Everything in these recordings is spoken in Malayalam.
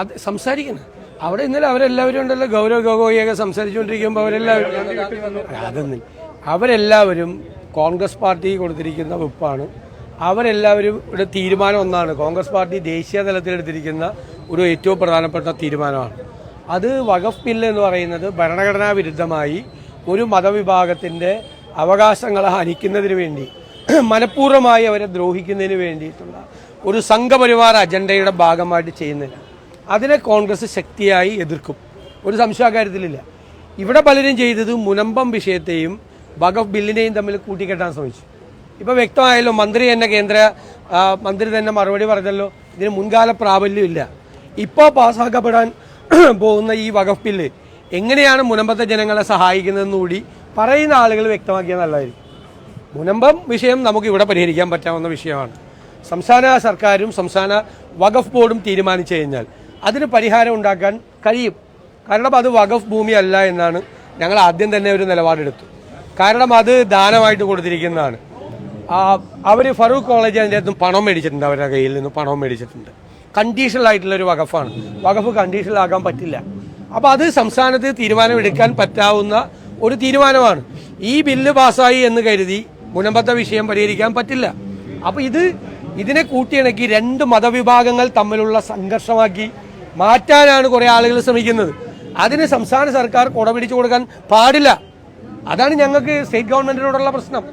അത് സംസാരിക്കണം അവിടെ ഇന്നലെ അവരെല്ലാവരും ഉണ്ടല്ലോ. ഗൗരവ് ഗൊഗോയിയൊക്കെ സംസാരിച്ചുകൊണ്ടിരിക്കുമ്പോൾ അവരെല്ലാവരും അതൊന്നും അവരെല്ലാവരും കോൺഗ്രസ് പാർട്ടി കൊടുത്തിരിക്കുന്ന വിപ്പാണ്. അവരെല്ലാവരും ഇവിടെ തീരുമാനം ഒന്നാണ്. കോൺഗ്രസ് പാർട്ടി ദേശീയ തലത്തിൽ എടുത്തിരിക്കുന്ന ഒരു ഏറ്റവും പ്രധാനപ്പെട്ട തീരുമാനമാണ്. അത് വഖഫ് ബില്ല് എന്ന് പറയുന്നത് ഭരണഘടനാ വിരുദ്ധമായി ഒരു മതവിഭാഗത്തിന്റെ അവകാശങ്ങളെ ഹനിക്കുന്നതിന് വേണ്ടി മനഃപൂർവമായി അവരെ ദ്രോഹിക്കുന്നതിന് വേണ്ടിയിട്ടുള്ള ഒരു സംഘപരിവാർ അജണ്ടയുടെ ഭാഗമായിട്ട് ചെയ്യുന്നില്ല. അതിനെ കോൺഗ്രസ് ശക്തിയായി എതിർക്കും. ഒരു സംശയ കാര്യത്തിലില്ല. ഇവിടെ പലരും ചെയ്തത് മുനമ്പം വിഷയത്തെയും വഖഫ് ബില്ലിനെയും തമ്മിൽ കൂട്ടിക്കെട്ടാൻ ശ്രമിച്ചു. ഇപ്പോൾ വ്യക്തമായല്ലോ മന്ത്രി തന്നെ കേന്ദ്ര മന്ത്രി തന്നെ മറുപടി പറഞ്ഞല്ലോ ഇതിന് മുൻകാല പ്രാബല്യമില്ല ഇപ്പോൾ പാസ്സാക്കപ്പെടാൻ പോകുന്ന ഈ വഖഫ് ബില്ല് എങ്ങനെയാണ് മുനമ്പത്തെ ജനങ്ങളെ സഹായിക്കുന്നതെന്ന് കൂടി പറയുന്ന ആളുകൾ വ്യക്തമാക്കിയാൽ നല്ലതായിരിക്കും. മുനമ്പം വിഷയം നമുക്ക് ഇവിടെ പരിഹരിക്കാൻ പറ്റാവുന്ന വിഷയമാണ്. സംസ്ഥാന സർക്കാരും സംസ്ഥാന വഖഫ് ബോർഡും തീരുമാനിച്ചു കഴിഞ്ഞാൽ അതിന് പരിഹാരം ഉണ്ടാക്കാൻ കഴിയും. കാരണം അത് വഖഫ് ഭൂമി അല്ല എന്നാണ് ഞങ്ങൾ ആദ്യം തന്നെ ഒരു നിലപാടെടുത്തു. കാരണം അത് ദാനമായിട്ട് കൊടുത്തിരിക്കുന്നതാണ്. അവർ ഫറൂഖ് കോളേജ് അതിന്റെ അകത്തും പണം മേടിച്ചിട്ടുണ്ട് അവരുടെ കയ്യിൽ നിന്ന് പണം മേടിച്ചിട്ടുണ്ട്. കണ്ടീഷണൽ ആയിട്ടുള്ള ഒരു വകഫാണ് വകഫ് കണ്ടീഷണൽ ആകാൻ പറ്റില്ല. അപ്പോൾ അത് സംസ്ഥാനത്ത് തീരുമാനമെടുക്കാൻ പറ്റാവുന്ന ഒരു തീരുമാനമാണ്. ഈ ബില്ല് പാസ്സായി എന്ന് കരുതി മുനമ്പത്തെ വിഷയം പരിഹരിക്കാൻ പറ്റില്ല. അപ്പോൾ ഇത് ഇതിനെ കൂട്ടിയിണക്കി രണ്ട് മതവിഭാഗങ്ങൾ തമ്മിലുള്ള സംഘർഷമാക്കി മാറ്റാനാണ് കുറേ ആളുകൾ ശ്രമിക്കുന്നത്. അതിന് സംസ്ഥാന സർക്കാർ കുടപിടിച്ചു കൊടുക്കാൻ പാടില്ല. അതാണ് ഞങ്ങൾക്ക് സ്റ്റേറ്റ് ഗവൺമെന്റിനോടുള്ള പ്രശ്നം.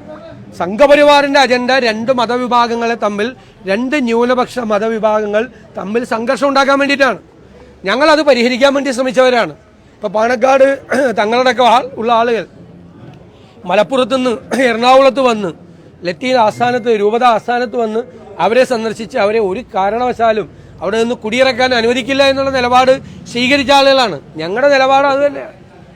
സംഘപരിവാറിന്റെ അജണ്ട രണ്ട് മതവിഭാഗങ്ങളെ തമ്മിൽ രണ്ട് ന്യൂനപക്ഷ മതവിഭാഗങ്ങൾ തമ്മിൽ സംഘർഷം ഉണ്ടാക്കാൻ വേണ്ടിയിട്ടാണ്. അത് പരിഹരിക്കാൻ വേണ്ടി ശ്രമിച്ചവരാണ്. ഇപ്പൊ പാണക്കാട് തങ്ങളുടെയൊക്കെ ആൾ- ഉള്ള ആളുകൾ. മലപ്പുറത്ത് നിന്ന് എറണാകുളത്ത് വന്ന് ലത്തീൻ ആസ്ഥാനത്ത് രൂപത ആസ്ഥാനത്ത് വന്ന് അവരെ സന്ദർശിച്ച് അവരെ ഒരു കാരണവശാലും അവിടെ നിന്ന് കുടിയിറക്കാൻ അനുവദിക്കില്ല എന്നുള്ള നിലപാട് സ്വീകരിച്ച ആളുകളാണ്. ഞങ്ങളുടെ നിലപാട് അത്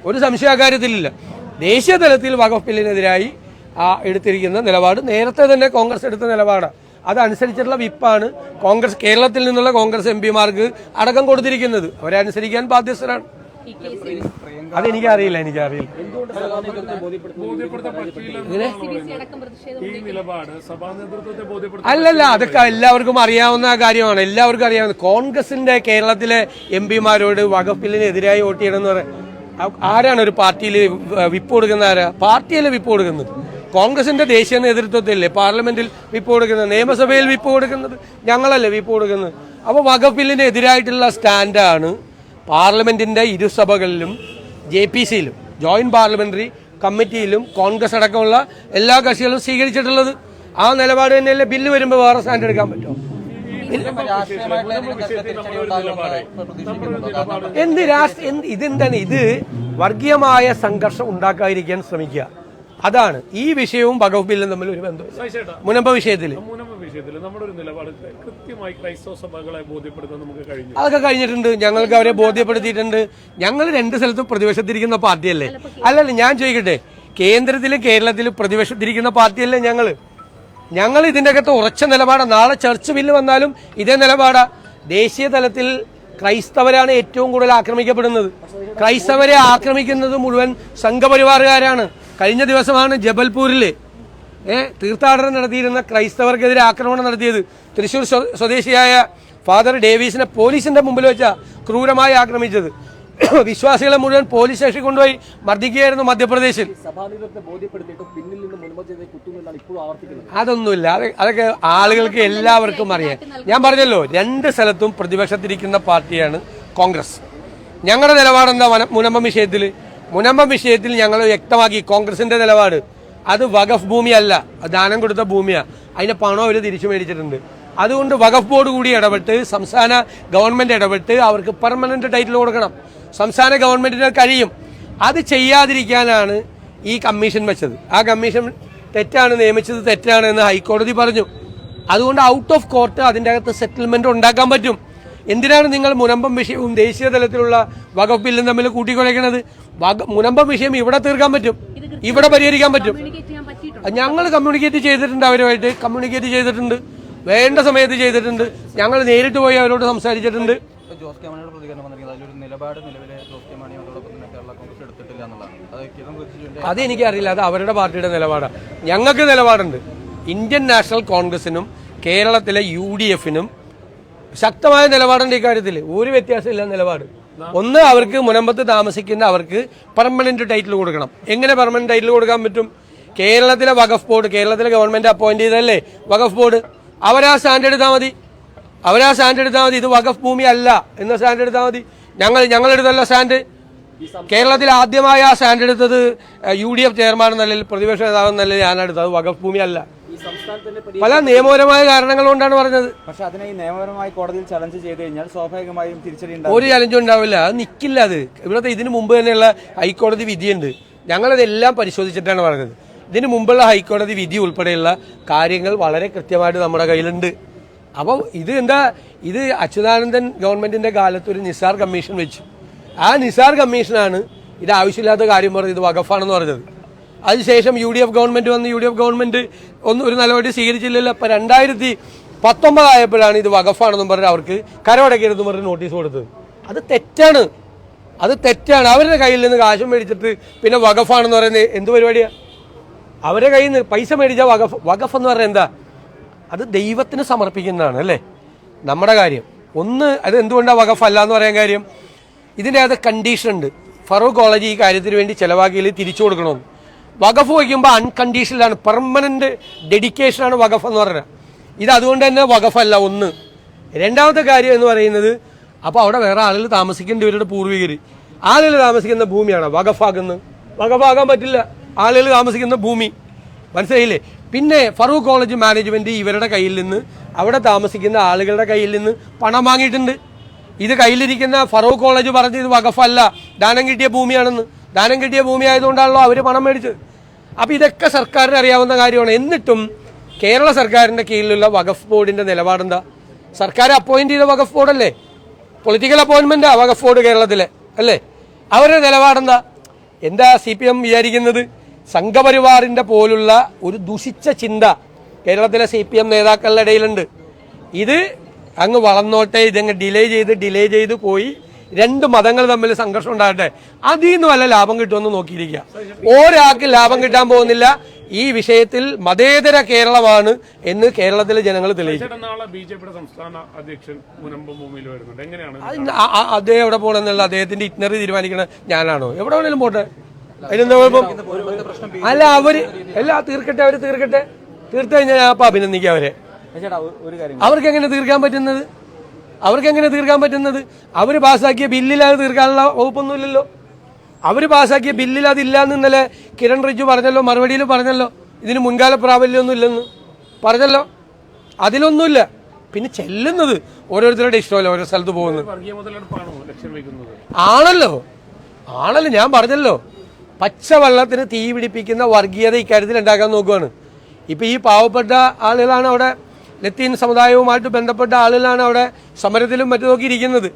ഒരു സംശയ കാര്യത്തിലില്ല. ദേശീയ തലത്തിൽ വഖഫ് ബില്ലിനെതിരായി ആ എടുത്തിരിക്കുന്ന നിലപാട്. നേരത്തെ തന്നെ കോൺഗ്രസ് എടുത്ത നിലപാടാണ് അതനുസരിച്ചുള്ള വിപ്പാണ് കോൺഗ്രസ് കേരളത്തിൽ നിന്നുള്ള കോൺഗ്രസ് എം പിമാർക്ക് അടക്കം കൊടുത്തിരിക്കുന്നത്. അവരെ അനുസരിക്കാൻ ബാധ്യസ്ഥരാണ്. അതെനിക്കറിയില്ല എനിക്കറിയില്ല. അല്ലല്ല അതൊക്കെ എല്ലാവർക്കും അറിയാവുന്ന കാര്യമാണ് എല്ലാവർക്കും അറിയാവുന്ന കോൺഗ്രസിന്റെ കേരളത്തിലെ എം പിമാരോട് വകപ്പിലിനെതിരായി വോട്ട് ചെയ്യണമെന്ന് പറയാം ആരാണ് ഒരു പാർട്ടിയിൽ വിപ്പ് കൊടുക്കുന്ന ആരാ? പാർട്ടിയല്ലേ വിപ്പ് കൊടുക്കുന്നത്. കോൺഗ്രസിന്റെ ദേശീയ നേതൃത്വത്തിലല്ലേ പാർലമെന്റിൽ വിപ്പ് കൊടുക്കുന്നത്? നിയമസഭയിൽ വിപ്പ് കൊടുക്കുന്നത്? ഞങ്ങളല്ലേ വിപ്പ് കൊടുക്കുന്നത്? അപ്പോൾ വകപ്പിലിന് എതിരായിട്ടുള്ള സ്റ്റാൻഡാണ് പാർലമെന്റിന്റെ ഇരുസഭകളിലും ജെ പി സിയിലും ജോയിന്റ് പാർലമെന്ററി കമ്മിറ്റിയിലും കോൺഗ്രസ് അടക്കമുള്ള എല്ലാ കക്ഷികളും സ്വീകരിച്ചിട്ടുള്ളത്. ആ നിലപാട് തന്നെയല്ലേ ബില്ല് വരുമ്പോൾ വേറെ സ്റ്റാൻഡ് എടുക്കാൻ പറ്റുമോ എന്ത് രാഷ്ട്രീയ എന്ത് ഇതെന്താണ്? ഇത് വർഗീയമായ സംഘർഷം ഉണ്ടാക്കാതിരിക്കാൻ ശ്രമിക്കുക. അതാണ്. ഈ വിഷയവും വഖഫ് ബില്ലും തമ്മിൽ ഒരു ബന്ധമില്ല സഹിച്ചേട്ടാ. മുനമ്പ വിഷയത്തിൽ മൂന്നാമത്തെ വിഷയത്തിൽ നമ്മുടെ ഒരു നിലപാട് കൃത്യമായി ക്രൈസ്തവ സഭകളെ ബോധ്യപ്പെടുത്താൻ നമുക്ക് കഴിഞ്ഞു. അതൊക്കെ കഴിഞ്ഞിട്ടുണ്ട്. ഞങ്ങൾക്ക് അവരെ ബോധ്യപ്പെടുത്തിയിട്ടുണ്ട്. ഞങ്ങൾ രണ്ട് സ്ഥലത്തും പ്രതിപക്ഷത്തിരിക്കുന്ന പാർട്ടിയല്ലേ? അല്ലല്ല ഞാൻ ചോദിക്കട്ടെ. കേന്ദ്രത്തിലും കേരളത്തിലും പ്രതിപക്ഷത്തിരിക്കുന്ന പാർട്ടിയല്ലേ ഞങ്ങൾ ഞങ്ങൾ ഇതിന്റെ അകത്ത് ഉറച്ച നിലപാടാണ് നാളെ ചർച്ച് ബില്ല് വന്നാലും ഇതേ നിലപാടാ. ദേശീയ തലത്തിൽ ക്രൈസ്തവരാണ് ഏറ്റവും കൂടുതൽ ആക്രമിക്കപ്പെടുന്നത്. ക്രൈസ്തവരെ ആക്രമിക്കുന്നത് മുഴുവൻ സംഘപരിവാറുകാരാണ്. കഴിഞ്ഞ ദിവസമാണ് ജബൽപൂരിൽ ഏഹ് തീർത്ഥാടനം നടത്തിയിരുന്ന ക്രൈസ്തവർക്കെതിരെ ആക്രമണം നടത്തിയത്. തൃശൂർ സ്വദേശിയായ ഫാദർ ഡേവീസിനെ പോലീസിന്റെ മുമ്പിൽ വെച്ച ക്രൂരമായി ആക്രമിച്ചത്. വിശ്വാസികളെ മുഴുവൻ പോലീസ് സ്റ്റേഷൻ കൊണ്ടുപോയി മർദ്ദിക്കുകയായിരുന്നു മധ്യപ്രദേശിൽ. അതൊന്നുമില്ല. അത് അതൊക്കെ ആളുകൾക്ക് എല്ലാവർക്കും അറിയാം. ഞാൻ പറഞ്ഞല്ലോ രണ്ട് സ്ഥലത്തും പ്രതിപക്ഷത്തിരിക്കുന്ന പാർട്ടിയാണ് കോൺഗ്രസ്. ഞങ്ങളുടെ നിലപാടെന്താ? മുനമ്പം വിഷയത്തിൽ മുനമ്പം വിഷയത്തിൽ ഞങ്ങൾ വ്യക്തമാക്കി കോൺഗ്രസിന്റെ നിലപാട്. അത് വഖഫ് ഭൂമിയല്ല. ദാനം കൊടുത്ത ഭൂമിയാണ് അതിന്റെ പണം അവർ തിരിച്ചു മേടിച്ചിട്ടുണ്ട്. അതുകൊണ്ട് വഖഫ് ബോർഡ് കൂടി ഇടപെട്ട് സംസ്ഥാന ഗവൺമെന്റ് ഇടപെട്ട് അവർക്ക് പെർമനന്റ് ടൈറ്റിൽ കൊടുക്കണം. സംസ്ഥാന ഗവൺമെന്റിന് കഴിയും. അത് ചെയ്യാതിരിക്കാനാണ് ഈ കമ്മീഷൻ വെച്ചത്. ആ കമ്മീഷൻ തെറ്റാണ് നിയമിച്ചത് തെറ്റാണ് എന്ന് ഹൈക്കോടതി പറഞ്ഞു. അതുകൊണ്ട് ഔട്ട് ഓഫ് കോർട്ട് അതിന്റെ അകത്ത് സെറ്റിൽമെന്റ് ഉണ്ടാക്കാൻ പറ്റും. എന്തിനാണ് നിങ്ങൾ മുനമ്പം വിഷയവും ദേശീയ തലത്തിലുള്ള വകുപ്പില്ലും തമ്മിൽ കൂട്ടിക്കുലയ്ക്കണത് മുനമ്പം വിഷയം ഇവിടെ തീർക്കാൻ പറ്റും. ഇവിടെ പരിഹരിക്കാൻ പറ്റും. കമ്മ്യൂണിക്കേറ്റ് ചെയ്യാൻ പറ്റിയിട്ടുണ്ട്? ഞങ്ങൾ കമ്മ്യൂണിക്കേറ്റ് ചെയ്തിട്ടുണ്ട് അവരുമായിട്ട്. കമ്മ്യൂണിക്കേറ്റ് ചെയ്തിട്ടുണ്ട്. വേണ്ട സമയത്ത് ചെയ്തിട്ടുണ്ട്. ഞങ്ങൾ നേരിട്ട് പോയി അവരോട് സംസാരിച്ചിട്ടുണ്ട്. ജോസ് കെ മാണിയുടെ പ്രതികരണം വന്നിരിക്കുന്നത് അതിലൊരു നിലപാട് നിലവിലെ ജോസ് കെ മാണി അതോടൊപ്പം തന്നെ കേരള കോൺഗ്രസ് എടുത്തിട്ടില്ല എന്നുള്ളതാണ്. അത് എനിക്കറിയില്ല. അത് അവരുടെ പാർട്ടിയുടെ നിലപാടാണ്. ഞങ്ങൾക്ക് നിലപാടുണ്ട്. ഇന്ത്യൻ നാഷണൽ കോൺഗ്രസിനും കേരളത്തിലെ യു ഡി എഫിനും ശക്തമായ നിലപാടുണ്ട് ഇക്കാര്യത്തിൽ ഒരു വ്യത്യാസമില്ല നിലപാട്. ഒന്ന് അവർക്ക് മുനമ്പത്ത് താമസിക്കുന്ന അവർക്ക് പെർമനന്റ് ടൈറ്റിൽ കൊടുക്കണം. എങ്ങനെ പെർമനന്റ് ടൈറ്റിൽ കൊടുക്കാൻ പറ്റും? കേരളത്തിലെ വഖഫ് ബോർഡ് കേരളത്തിലെ ഗവൺമെന്റ് അപ്പോയിന്റ് ചെയ്തല്ലേ വഖഫ് ബോർഡ്. അവരാ സ്റ്റാൻഡ് എടുത്താൽ മതി. അവരാ സ്റ്റാൻഡ് എടുത്താൽ മതി. ഇത് വഖഫ് ഭൂമി അല്ല എന്ന സ്റ്റാൻഡ് എടുത്താൽ മതി. ഞങ്ങൾ ഞങ്ങളെടുത്തല്ല സ്റ്റാൻഡ് കേരളത്തിൽ ആദ്യമായി ആ സ്റ്റാൻഡ് എടുത്തത് യു ഡി എഫ് ചെയർമാൻ എന്ന നിലയിൽ പ്രതിപക്ഷ നേതാവ് എന്ന നിലയിൽ അത് വഖഫ് ഭൂമി അല്ല. പല നിയമപരമായ കാരണങ്ങൾ കൊണ്ടാണ് പറഞ്ഞത്. പക്ഷെ അതിനെ ഈ നിയമപരമായി കോടതിയിൽ ചലഞ്ച് ചെയ്ത് കഴിഞ്ഞാൽ സ്വാഭാവികമായും തിരിച്ചടി ഒരു ചലഞ്ചും ഉണ്ടാവില്ല. അത് നിൽക്കില്ല അത്. ഇവിടുത്തെ ഇതിനു മുമ്പ് തന്നെയുള്ള ഹൈക്കോടതി വിധിയുണ്ട്. ഞങ്ങളതെല്ലാം പരിശോധിച്ചിട്ടാണ് പറഞ്ഞത്. ഇതിനു മുമ്പുള്ള ഹൈക്കോടതി വിധി ഉൾപ്പെടെയുള്ള കാര്യങ്ങൾ വളരെ കൃത്യമായിട്ട് നമ്മുടെ കയ്യിലുണ്ട്. അപ്പോൾ ഇത് എന്താ? ഇത് അച്യുതാനന്ദൻ ഗവൺമെന്റിന്റെ കാലത്ത് ഒരു നിസാർ കമ്മീഷൻ വെച്ചു. ആ നിസാർ കമ്മീഷനാണ് ഇത് ആവശ്യമില്ലാത്ത കാര്യം പറഞ്ഞത് ഇത് വകഫാണെന്ന് പറഞ്ഞത്. അതിനുശേഷം യു ഡി എഫ് ഗവൺമെന്റ് വന്ന് യു ഡി എഫ് ഗവൺമെന്റ് ഒന്നും ഒരു നടപടി സ്വീകരിച്ചില്ലല്ലോ. അപ്പൊ രണ്ടായിരത്തി പത്തൊമ്പതായപ്പോഴാണ് ഇത് വകഫാണെന്നും പറഞ്ഞ് അവർക്ക് കരമടക്കരുതെന്ന് പറഞ്ഞ് നോട്ടീസ് കൊടുത്തത്. അത് തെറ്റാണ്. അത് തെറ്റാണ്. അവരുടെ കയ്യിൽ നിന്ന് കാശും മേടിച്ചിട്ട് പിന്നെ വകഫാണെന്ന് പറയുന്നത് എന്ത് പരിപാടിയാണ് അവരുടെ കയ്യിൽ നിന്ന് പൈസ മേടിച്ച വകഫ് വകഫ് എന്ന് പറഞ്ഞാൽ എന്താ? അത് ദൈവത്തിന് സമർപ്പിക്കുന്നതാണ് അല്ലേ? നമ്മുടെ കാര്യം. ഒന്ന് അത് എന്തുകൊണ്ടാണ് വകഫ് അല്ല എന്ന് പറയാൻ കാര്യം? ഇതിന്റെ അത് കണ്ടീഷൻ ഉണ്ട്. ഫറൂഖ് കോളേജ് ഈ കാര്യത്തിന് വേണ്ടി ചിലവാക്കിയിൽ തിരിച്ചു കൊടുക്കണമെന്ന്. വകഫ് വയ്ക്കുമ്പോൾ അൺകണ്ടീഷണലാണ് പെർമനന്റ് ഡെഡിക്കേഷനാണ് വകഫ് എന്ന് പറയുന്നത്. ഇത് അതുകൊണ്ട് തന്നെ വകഫല്ല ഒന്ന്. രണ്ടാമത്തെ കാര്യം എന്ന് പറയുന്നത് അപ്പോൾ അവിടെ വേറെ ആളുകൾ താമസിക്കേണ്ടി ഇവരുടെ പൂർവികർ ആളുകൾ താമസിക്കുന്ന ഭൂമിയാണ് വകഫാകുന്നത് വകഫാകാൻ പറ്റില്ല. ആളുകൾ താമസിക്കുന്ന ഭൂമി. മനസ്സിലായില്ലേ? പിന്നെ ഫറൂഖ് കോളേജ് മാനേജ്മെന്റ് ഇവരുടെ കയ്യിൽ നിന്ന് അവിടെ താമസിക്കുന്ന ആളുകളുടെ കയ്യിൽ നിന്ന് പണം വാങ്ങിയിട്ടുണ്ട്. ഇത് കയ്യിലിരിക്കുന്ന ഫറൂഖ് കോളേജ് പറഞ്ഞ് ഇത് വകഫല്ല ദാനം കിട്ടിയ ഭൂമിയാണെന്ന്. ദാനം കിട്ടിയ ഭൂമി ആയതുകൊണ്ടാണല്ലോ അവർ പണം മേടിച്ചത് അപ്പോൾ ഇതൊക്കെ സർക്കാരിന് അറിയാവുന്ന കാര്യമാണ്. എന്നിട്ടും കേരള സർക്കാരിന്റെ കീഴിലുള്ള വഖഫ് ബോർഡിന്റെ നിലപാടെന്താ? സർക്കാർ അപ്പോയിന്റ് ചെയ്ത വഖഫ് ബോർഡല്ലേ? പൊളിറ്റിക്കൽ അപ്പോയിൻമെന്റാ വഖഫ് ബോർഡ് കേരളത്തിലെ അല്ലേ? അവരുടെ നിലപാടെന്താ? എന്താ സി പി എം വിചാരിക്കുന്നത്? സംഘപരിവാറിന്റെ പോലുള്ള ഒരു ദുഷിച്ച ചിന്ത കേരളത്തിലെ സി പി എം നേതാക്കളുടെ ഇടയിലുണ്ട്. ഇത് അങ്ങ് വളർന്നോട്ടെ ഇതങ്ങ് ഡിലേ ചെയ്ത് ഡിലേ ചെയ്ത് പോയി രണ്ട് മതങ്ങൾ തമ്മിൽ സംഘർഷം ഉണ്ടാകട്ടെ. അതിൽ നിന്ന് വല്ല ലാഭം കിട്ടുമെന്ന് നോക്കിയിരിക്കുക. ഒരാൾക്ക് ലാഭം കിട്ടാൻ പോകുന്നില്ല. ഈ വിഷയത്തിൽ മതേതര കേരളമാണ് എന്ന് കേരളത്തിലെ ജനങ്ങൾ തെളിയിക്കും. അദ്ദേഹം എവിടെ പോകണമെന്നുള്ള അദ്ദേഹത്തിന്റെ ഇറ്റ്നറി തീരുമാനിക്കണ ഞാനാണോ? എവിടെ വേണേലും പോട്ടെ. അതിനെന്താ കുഴപ്പം? അല്ല അവർ എല്ലാ തീർക്കട്ടെ അവർ തീർക്കട്ടെ. തീർത്തു കഴിഞ്ഞാൽ ഞാൻ അപ്പൊ അഭിനന്ദിക്കാം അവരെ. ചേട്ടാ ഒരു കാര്യം അവർക്ക് എങ്ങനെ തീർക്കാൻ പറ്റുന്നത്? അവർക്ക് എങ്ങനെ തീർക്കാൻ പറ്റുന്നത്? അവർ പാസ്സാക്കിയ ബില്ലിൽ അത് തീർക്കാനുള്ള വകുപ്പൊന്നുമില്ലല്ലോ. അവർ പാസ്സാക്കിയ ബില്ലിൽ അതില്ല എന്ന് ഇന്നലെ കിരൺ റിജു പറഞ്ഞല്ലോ മറുപടിയിൽ പറഞ്ഞല്ലോ. ഇതിന് മുൻകാല പ്രാബല്യമൊന്നും ഇല്ലെന്ന് പറഞ്ഞല്ലോ. അതിലൊന്നുമില്ല. പിന്നെ ചെല്ലുന്നത് ഓരോരുത്തരുടെ ഇഷ്ടമല്ല ഓരോ സ്ഥലത്ത് പോകുന്നത്. ആണല്ലോ. ആണല്ലോ ഞാൻ പറഞ്ഞല്ലോ. പച്ചവെള്ളത്തിന് തീ പിടിപ്പിക്കുന്ന വർഗീയത ഇക്കാര്യത്തിൽ ഉണ്ടാക്കാൻ നോക്കുവാണ്. ഇപ്പൊ ഈ പാവപ്പെട്ട ആളുകളാണ് അവിടെ ലത്തീൻ സമുദായവുമായിട്ട് ബന്ധപ്പെട്ട ആളുകളാണ് അവിടെ സമരത്തിലും മറ്റു നോക്കി ഇരിക്കുന്നത്.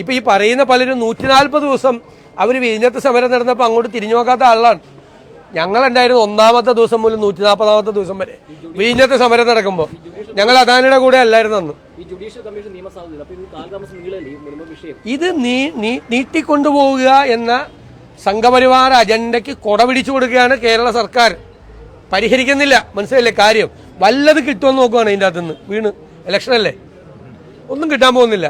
ഇപ്പം ഈ പറയുന്ന പലരും നൂറ്റി നാൽപ്പത് ദിവസം അവർ വിഴിഞ്ഞത്ത് സമരം നടന്നപ്പോൾ അങ്ങോട്ട് തിരിഞ്ഞു നോക്കാത്ത ആളാണ്. ഞങ്ങളുണ്ടായിരുന്നു ഒന്നാമത്തെ ദിവസം മുതൽ നൂറ്റി നാൽപ്പതാമത്തെ ദിവസം വരെ വിഴിഞ്ഞത്ത് സമരം നടക്കുമ്പോൾ ഞങ്ങൾ അദാനിയുടെ കൂടെ അല്ലായിരുന്നു അന്ന്. ഇത് നീട്ടിക്കൊണ്ടുപോവുക എന്ന സംഘപരിവാർ അജണ്ടയ്ക്ക് കൊടപിടിച്ചു കൊടുക്കുകയാണ് കേരള സർക്കാർ. പരിഹരിക്കുന്നില്ല. മനസ്സിലല്ലേ കാര്യം? വല്ലത് കിട്ടുമെന്ന് നോക്കുവാണ് അതിന്റെ അകത്തുനിന്ന്. വീണ്. ഇലക്ഷനല്ലേ ഒന്നും കിട്ടാൻ പോകുന്നില്ല.